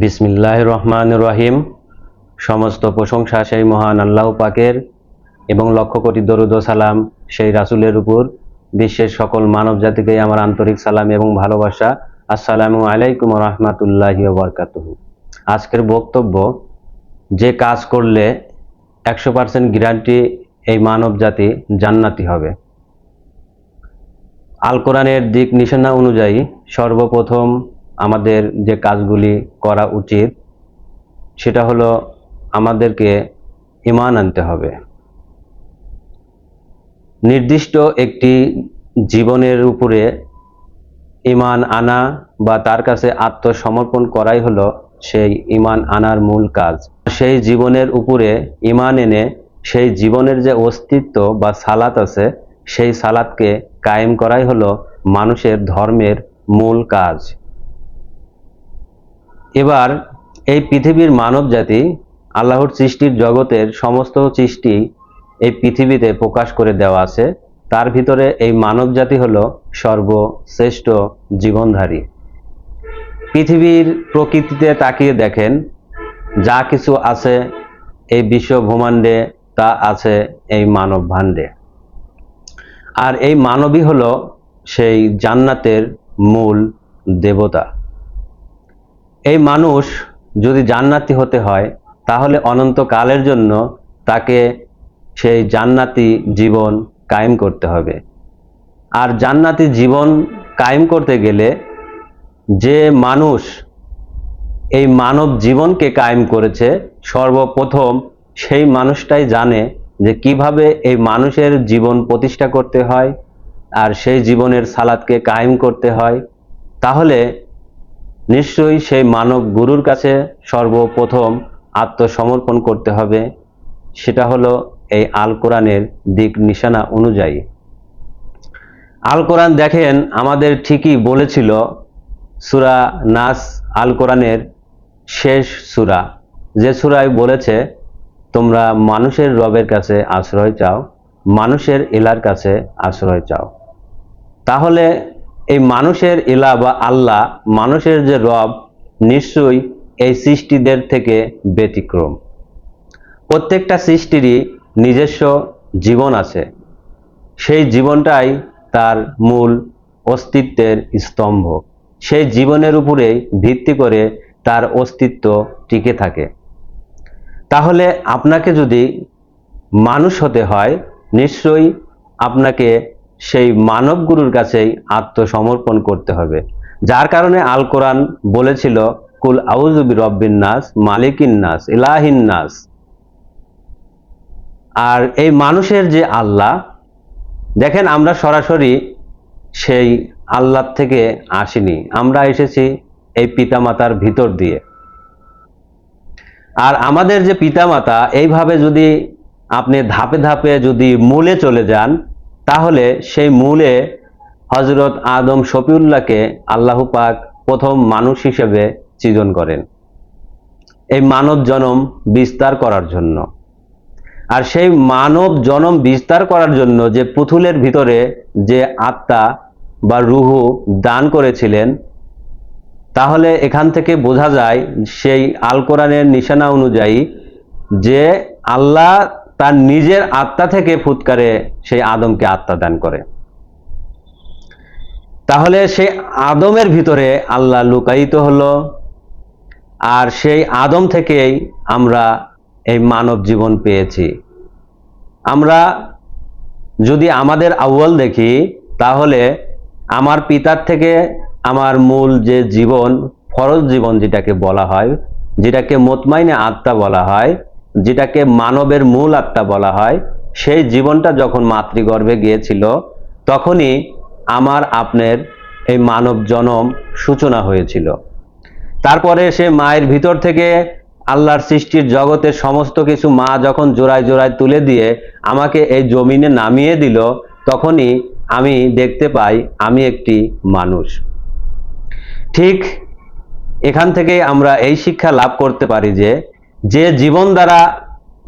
বিসমিল্লাহ রহমান রহিম। সমস্ত প্রশংসা সেই মহান আল্লাহ পাকের এবং লক্ষ কোটি দরুদ সালাম সেই রাসুলের উপর। বিশ্বের সকল মানব জাতিকে আমার আন্তরিক সালাম এবং ভালোবাসা। আসসালামু আলাইকুম রহমতুল্লাহি বরকাতুহু। আজকের বক্তব্য, যে কাজ করলে একশো পার্সেন্ট গ্যারান্টি এই মানব জাতি জান্নাতি হবে। আল কোরআনের দিক নিশানা অনুযায়ী সর্বপ্রথম আমাদের যে কাজগুলি করা উচিত, সেটা হলো আমাদেরকে ইমান আনতে হবে। নির্দিষ্ট একটি জীবনের উপরে ইমান আনা বা তার কাছে আত্মসমর্পণ করাই হলো সেই ইমান আনার মূল কাজ। সেই জীবনের উপরে ইমান এনে সেই জীবনের যে অস্তিত্ব বা সালাত আছে, সেই সালাতকে কায়েম করাই হলো মানুষের ধর্মের মূল কাজ। এবার এই পৃথিবীর মানব জাতি আল্লাহর সৃষ্টির জগতের সমস্ত সৃষ্টি এই পৃথিবীতে প্রকাশ করে দেওয়া আছে। তার ভিতরে এই মানব জাতি হলো সর্বশ্রেষ্ঠ জীবনধারী। পৃথিবীর প্রকৃতিতে তাকিয়ে দেখেন, যা কিছু আছে এই বিশ্ব ব্রহ্মাণ্ডে, তা আছে এই মানব ভাণ্ডে। আর এই মানবই হল সেই জান্নাতের মূল দেবতা। এই মানুষ যদি জান্নাতি হতে হয়, তাহলে অনন্তকালের জন্য তাকে সেই জান্নাতি জীবন কায়েম করতে হবে। আর জান্নাতি জীবন কায়েম করতে গেলে যে মানুষ এই মানব জীবনকে কায়েম করেছে, সর্বপ্রথম সেই মানুষটাই জানে যে কীভাবে এই মানুষের জীবন প্রতিষ্ঠা করতে হয়, আর সেই জীবনের সালাদকে কায়েম করতে হয়। তাহলে নিশ্চয়ই সেই মানব গুরুর কাছে সর্বপ্রথম আত্মসমর্পণ করতে হবে। সেটা হলো এই আল কোরআনের দিক নিশানা অনুযায়ী। আল কোরআন দেখেন, আমাদের ঠিকই বলেছিল সুরা নাস আল কোরআনের শেষ সুরা। যে সুরায় বলেছে, তোমরা মানুষের রবের কাছে আশ্রয় চাও, মানুষের এলার কাছে আশ্রয় চাও। তাহলে এই মানুষের ইলা বা আল্লাহ, মানুষের যে রব, নিশ্চয়ই এই সৃষ্টিদের থেকে ব্যতিক্রম। প্রত্যেকটা সৃষ্টিরই নিজস্ব জীবন আছে। সেই জীবনটাই তার মূল অস্তিত্বের স্তম্ভ। সেই জীবনের উপরেই ভিত্তি করে তার অস্তিত্ব টিকে থাকে। তাহলে আপনাকে যদি মানুষ হতে হয়, নিশ্চয়ই আপনাকে সেই মানব গুরুর কাছেই আত্মসমর্পণ করতে হবে। যার কারণে আল কোরআন বলেছিল, কুল আউজুবি রব্বিন নাস, মালিকিন নাস, ইলাহিন নাস। আর এই মানুষের যে আল্লাহ, দেখেন আমরা সরাসরি সেই আল্লাহ থেকে আসিনি। আমরা এসেছি এই পিতামাতার ভিতর দিয়ে। আর আমাদের যে পিতামাতা, এইভাবে যদি আপনি ধাপে ধাপে যদি মূলে চলে যান তাহলে সেই মূলে হজরত আদম শফিউল্লাহকে আল্লাহ পাক প্রথম মানুষ হিসেবে সৃজন করেন। এই মানব জনম বিস্তার করার জন্য। আর সেই মানব জনম বিস্তার করার জন্য যে পুতুলের ভিতরে যে আত্মা বা রুহু দান করেছিলেন, তাহলে এখান থেকে বোঝা যায় সেই আল কোরআনের নিশানা অনুযায়ী যে আল্লাহ তার নিজের আত্মা থেকে ফুৎকারে সেই আদমকে আত্মা দান করে। তাহলে সেই আদমের ভিতরে আল্লাহ লুকায়িত হলো, আর সেই আদম থেকেই আমরা এই মানব জীবন পেয়েছি। আমরা যদি আমাদের আউ্য়াল দেখি, তাহলে আমার পিতার থেকে আমার মূল যে জীবন, ফরজ জীবন যেটাকে বলা হয়, যেটাকে মোতমাইনে আত্মা বলা হয় যেটাকে মানবের মূল আত্মা বলা হয়, সেই জীবনটা যখন মাতৃগর্ভে গিয়েছিল, তখনই আমার আপনার এই মানব জনম সূচনা হয়েছিল। তারপরে সে মায়ের ভিতর থেকে আল্লাহর সৃষ্টির জগতের সমস্ত কিছু মা যখন জোড়ায় জোড়ায় তুলে দিয়ে আমাকে এই জমিনে নামিয়ে দিল, তখনই আমি দেখতে পাই আমি একটি মানুষ। ঠিক এখান থেকে আমরা এই শিক্ষা লাভ করতে পারি যে যে জীবন দ্বারা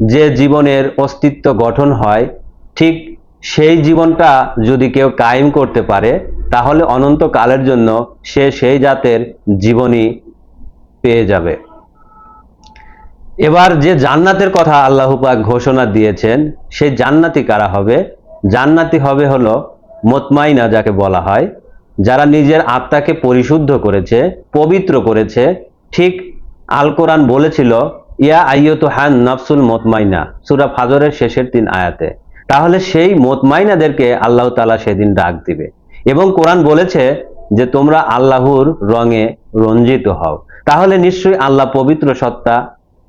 যে জীবনের অস্তিত্ব গঠন হয়, ঠিক সেই জীবনটা যদি কেউ কায়েম করতে পারে, তাহলে অনন্তকালের জন্য সে সেই জাতের জীবনী পেয়ে যাবে। এবার যে জান্নাতের কথা আল্লাহ পাক ঘোষণা দিয়েছেন, সেই জান্নাতি কারা হবে? জান্নাতি হবে হলো মোতমাইনা যাকে বলা হয়, যারা নিজের আত্মাকে পরিশুদ্ধ করেছে, পবিত্র করেছে। ঠিক আল কোরআন বলেছিল ইয়া আইয়ত হান নফসুল মোতমাইনা, সুরা ফাজরের শেষের তিন আয়াতে। তাহলে সেই মোতমাইনাদেরকে আল্লাহ তালা সেদিন ডাক দিবে। এবং কোরআন বলেছে যে, তোমরা আল্লাহর রঙে রঞ্জিত হও। তাহলে নিশ্চয়ই আল্লাহ পবিত্র সত্তা,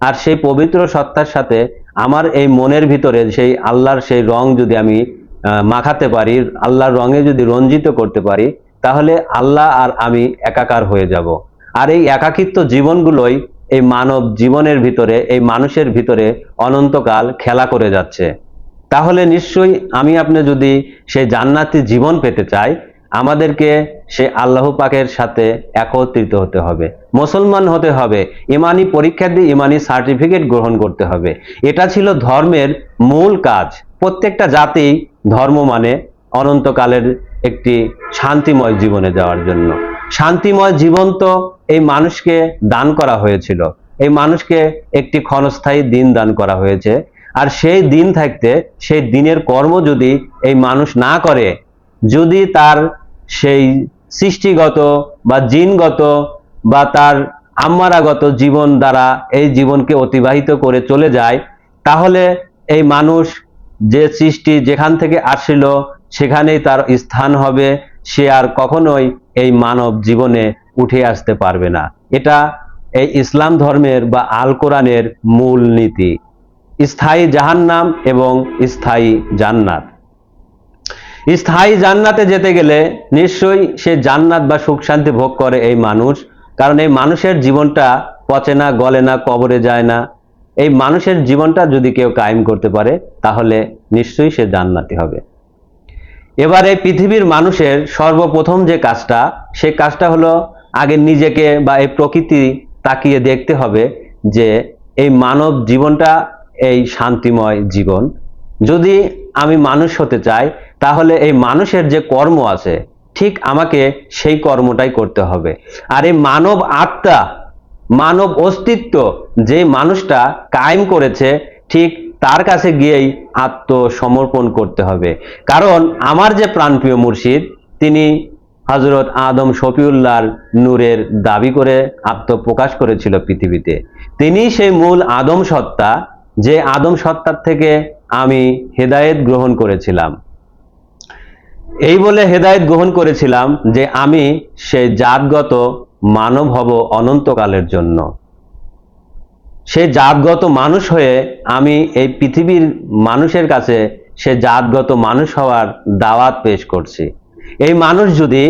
আর সেই পবিত্র সত্তার সাথে আমার এই মনের ভিতরে সেই আল্লাহর সেই রং যদি আমি মাখাতে পারি, আল্লাহর রঙে যদি রঞ্জিত করতে পারি, তাহলে আল্লাহ আর আমি একাকার হয়ে যাব। আর এই একাকিত্ব জীবনগুলোই এই মানব জীবনের ভিতরে, এই মানুষের ভিতরে অনন্তকাল খেলা করে যাচ্ছে। তাহলে নিশ্চয়ই আমি আপনি যদি সেই জান্নাতি জীবন পেতে চাই, আমাদেরকে সে আল্লাহ পাকের সাথে একত্রিত হতে হবে, মুসলমান হতে হবে, ইমানি পরীক্ষা দিয়ে ইমানি সার্টিফিকেট গ্রহণ করতে হবে। এটা ছিল ধর্মের মূল কাজ। প্রত্যেকটা জাতি ধর্ম মানে অনন্তকালের একটি শান্তিময় জীবনে যাওয়ার জন্য। শান্তিময় জীবন তো এই মানুষকে দান করা হয়েছিল। এই মানুষকে একটি ক্ষণস্থায়ী দিন দান করা হয়েছে। আর সেই দিন থাকতে, সেই দিনের কর্ম যদি এই মানুষ না করে, যদি তার সেই সৃষ্টিগত বা জিনগত বা তার আম্মারাগত জীবন দ্বারা এই জীবনকে অতিবাহিত করে চলে যায়, তাহলে এই মানুষ যে সৃষ্টি যেখান থেকে আসছিল সেখানেই তার স্থান হবে। সে আর কখনোই এই মানব জীবনে উঠে আসতে পারবে না। এটা এই ইসলাম ধর্মের বা আল কোরআনের মূল নীতি। স্থায়ী জাহান্নাম এবং স্থায়ী জান্নাত। স্থায়ী জান্নাতে যেতে গেলে নিশ্চয়ই সে জান্নাত বা সুখ শান্তি ভোগ করে এই মানুষ। কারণ এই মানুষের জীবনটা পচে না, গলে না, কবরে যায় না। এই মানুষের জীবনটা যদি কেউ কায়েম করতে পারে, তাহলে নিশ্চয়ই সে জান্নাতি হবে। এবার পৃথিবীর মানুষের সর্বপ্রথম যে কাজটা সে কাজটা হলো আগে নিজেকে বা এই প্রকৃতি তাকিয়ে দেখতে হবে যে এই মানব জীবনটা এই শান্তিময় জীবন। যদি আমি মানুষ হতে চাই, তাহলে এই মানুষের যে কর্ম আছে, ঠিক আমাকে সেই কর্মটাই করতে হবে। আর এই মানব আত্মা, মানব অস্তিত্ব যে মানুষটা কায়েম করেছে, ঠিক তার কাছে গিয়েই আত্মসমর্পণ করতে হবে। কারণ আমার যে প্রাণপ্রিয় মুর্শিদ, তিনি হজরত আদম শফিউল্লাহর নূরের দাবি করে আত্মপ্রকাশ করেছিল পৃথিবীতে। তিনি সেই মূল আদম সত্তা, যে আদম সত্তার থেকে আমি হেদায়েত গ্রহণ করেছিলাম। এই বলে হেদায়েত গ্রহণ করেছিলাম যে আমি সেই জাতগত মানব হব অনন্তকালের জন্য। সে জাতগত মানুষ হয়ে আমি এই পৃথিবীর মানুষের কাছে সে জাতগত মানুষ হওয়ার দাওয়াত পেশ করছি। এই মানুষ যদি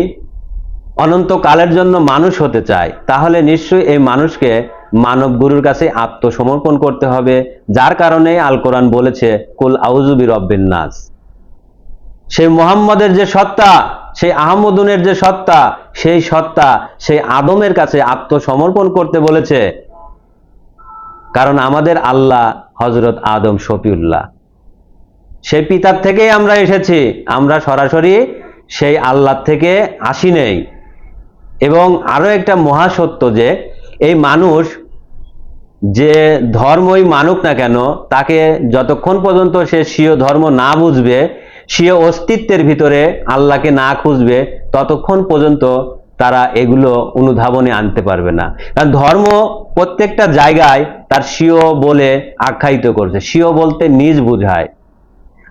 অনন্তকালের জন্য মানুষ হতে চায়, তাহলে নিশ্চয়ই এই মানুষকে মানব গুরুর কাছে আত্মসমর্পণ করতে হবে, যার কারণে আল কোরআন বলেছে, কুল আউজুবি রব্বিন নাস। সেই মোহাম্মদের যে সত্তা সেই আহমদুনের যে সত্তা, সেই সত্তা সেই আদমের কাছে আত্মসমর্পণ করতে বলেছে কারণ আমাদের আল্লাহ হজরত আদম শফিউল্লাহ। সেই পিতার থেকেই আমরা এসেছি, আমরা সরাসরি সেই আল্লাহ থেকে আসি নেই। এবং আরও একটা মহাসত্য যে, এই মানুষ যে ধর্মই মানুক না কেন, তাকে যতক্ষণ পর্যন্ত সে স্বীয় ধর্ম না বুঝবে, স্বীয় অস্তিত্বের ভিতরে আল্লাহকে না খুঁজবে, ততক্ষণ পর্যন্ত তারা এগুলো অনুধাবনে আনতে পারবে না। কারণ ধর্ম প্রত্যেকটা জায়গায় তার স্বীয় বলে আখ্যায়িত করছে। স্বীয় বলতে নিজ বুঝায়।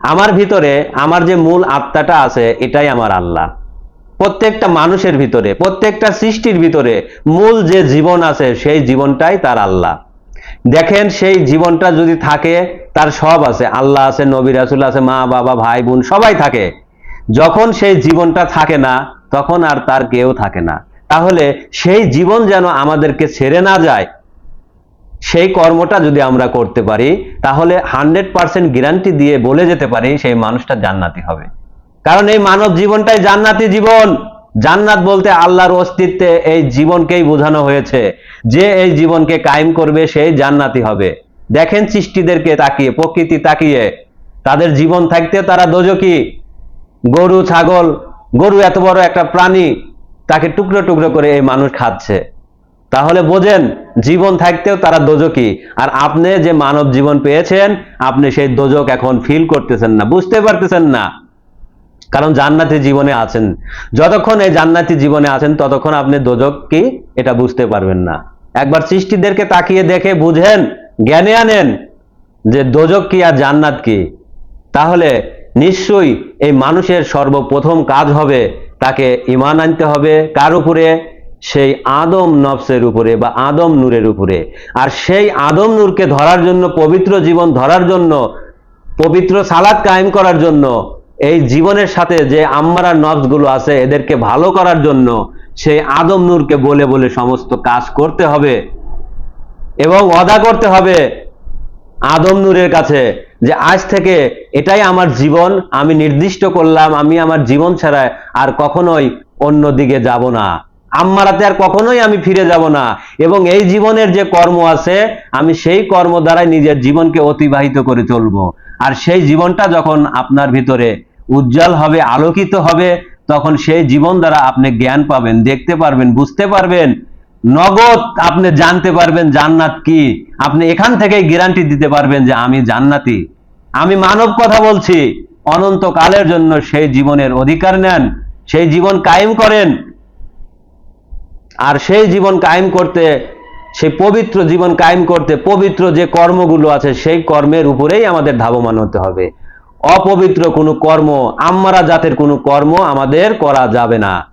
আমার ভিতরে আমার যে মূল আত্মাটা আছে, এটাই আমার আল্লাহ। প্রত্যেকটা মানুষের ভিতরে, প্রত্যেকটা সৃষ্টির ভিতরে মূল যে জীবন আছে, সেই জীবনটাই তার আল্লাহ। দেখেন, সেই জীবনটা যদি থাকে, তার সব আছে। আল্লাহ আছে, নবী রাসুল আছে, মা, বাবা, ভাই, বোন, সবাই থাকে। যখন সেই জীবনটা থাকে না তখন আর তার কেউ থাকে না। তাহলে সেই জীবন যেন আমাদেরকে ছেড়ে না যায়, সেই কর্মটা যদি আমরা করতে পারি, তাহলে হান্ড্রেড পার্সেন্ট গ্যারান্টি দিয়ে বলে যেতে পারি সেই মানুষটা জান্নাতি হবে। কারণ এই মানব জীবনটাই জান্নাতি জীবন। জান্নাত বলতে আল্লাহর অস্তিত্বে এই জীবনকেই বোঝানো হয়েছে। যে এই জীবনকে কায়েম করবে, সেই জান্নাতি হবে। দেখেন সৃষ্টিদেরকে তাকিয়ে, প্রকৃতি তাকিয়ে। তাদের জীবন থাকতে তারা দোজকি গরু, ছাগল গরু এত বড় একটা প্রাণী, তাকে টুকরো টুকরো করে এই মানুষ খাচ্ছে। তাহলে বোঝেন, জীবন থাকতেও তারা দোজকি আর আপনি যে মানব জীবন পেয়েছেন, আপনি সেই দোজক এখন ফিল করতেছেন না, বুঝতে পারতেছেন না। কারণ জান্নাতি জীবনে আছেন। যতক্ষণ এই জান্নাতি জীবনে আছেন, ততক্ষণ আপনি দোজক কি, এটা বুঝতে পারবেন না। একবার সৃষ্টিদেরকে তাকিয়ে দেখে বুঝেন, জ্ঞানে আনেন যে দোজক কি আর জান্নাত কি। তাহলে নিশ্চয়ই এই মানুষের সর্বপ্রথম কাজ হবে তাকে ইমান আনতে হবে। কার উপরে? সেই আদম নফসের উপরে বা আদম নূরের উপরে। আর সেই আদম নূরকে ধরার জন্য, পবিত্র জীবন ধরার জন্য, পবিত্র সালাদ কায়েম করার জন্য, এই জীবনের সাথে যে আম্মারা নফসগুলো আছে, এদেরকে ভালো করার জন্য সেই আদম নূরকে বলে বলে সমস্ত কাজ করতে হবে এবং অদা করতে হবে আদম নূরের কাছে। যে আজ থেকে এটাই আমার জীবন, আমি নির্দিষ্ট করলাম, আমি আমার জীবন ছাড়া আর কখনোই অন্য দিকে যাব না। আম্মারাতে আর কখনোই আমি ফিরে যাব না। এবং এই জীবনের যে কর্ম আছে, আমি সেই কর্ম দ্বারাই নিজের জীবনকে অতিবাহিত করে চলবো। আর সেই জীবনটা যখন আপনার ভিতরে উজ্জ্বল হবে, আলোকিত হবে, তখন সেই জীবন দ্বারা আপনি জ্ঞান পাবেন, দেখতে পারবেন, বুঝতে পারবেন নগদ আপনি জানতে পারবেন জান্নাত কি। আপনি এখান থেকেই গ্যারান্টি দিতে পারবেন যে আমি জান্নাতি। আমি মানব কথা বলছি। অনন্তকালের জন্য সেই জীবনের অধিকার নেন। সেই জীবন কায়েম করেন। আর সেই জীবন কায়েম করতে, সেই পবিত্র জীবন কায়েম করতে, পবিত্র যে কর্মগুলো আছে, সেই কর্মের উপরেই আমাদের ধাবমান হতে হবে। অপবিত্র কোনো কর্ম আমরা জাতের কোনো কর্ম আমাদের করা যাবে না।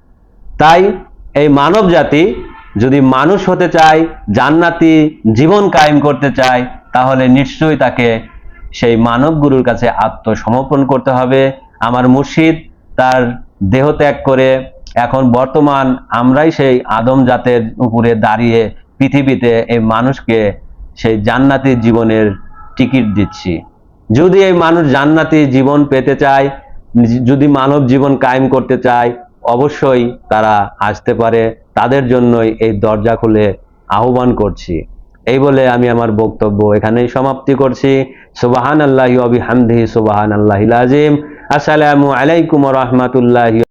তাই এই মানব জাতি যদি মানুষ হতে চায়, জান্নাতি জীবন কায়েম করতে চায়, তাহলে নিশ্চয়ই তাকে সেই মানব গুরুর কাছে আত্মসমর্পণ করতে হবে। আমার মুর্শিদ তার দেহ ত্যাগ করে এখন বর্তমান আমরাই সেই আদম জাতের উপরে দাঁড়িয়ে পৃথিবীতে এই মানুষকে সেই জান্নাতি জীবনের টিকিট দিচ্ছি। যদি এই মানুষ জান্নাতি জীবন পেতে চায়, যদি মানব জীবন কায়েম করতে চায় অবশ্যই তারা আসতে পারে। তাদের জন্যই এই দরজা খুলে আহ্বান করছি। এই বলে আমি আমার বক্তব্য এখানেই সমাপ্তি করছি। সুবাহান আল্লাহ অবি হামদি সুবাহান আল্লাহ আজিম আসসালামু আলাইকুম রহমতুল্লাহ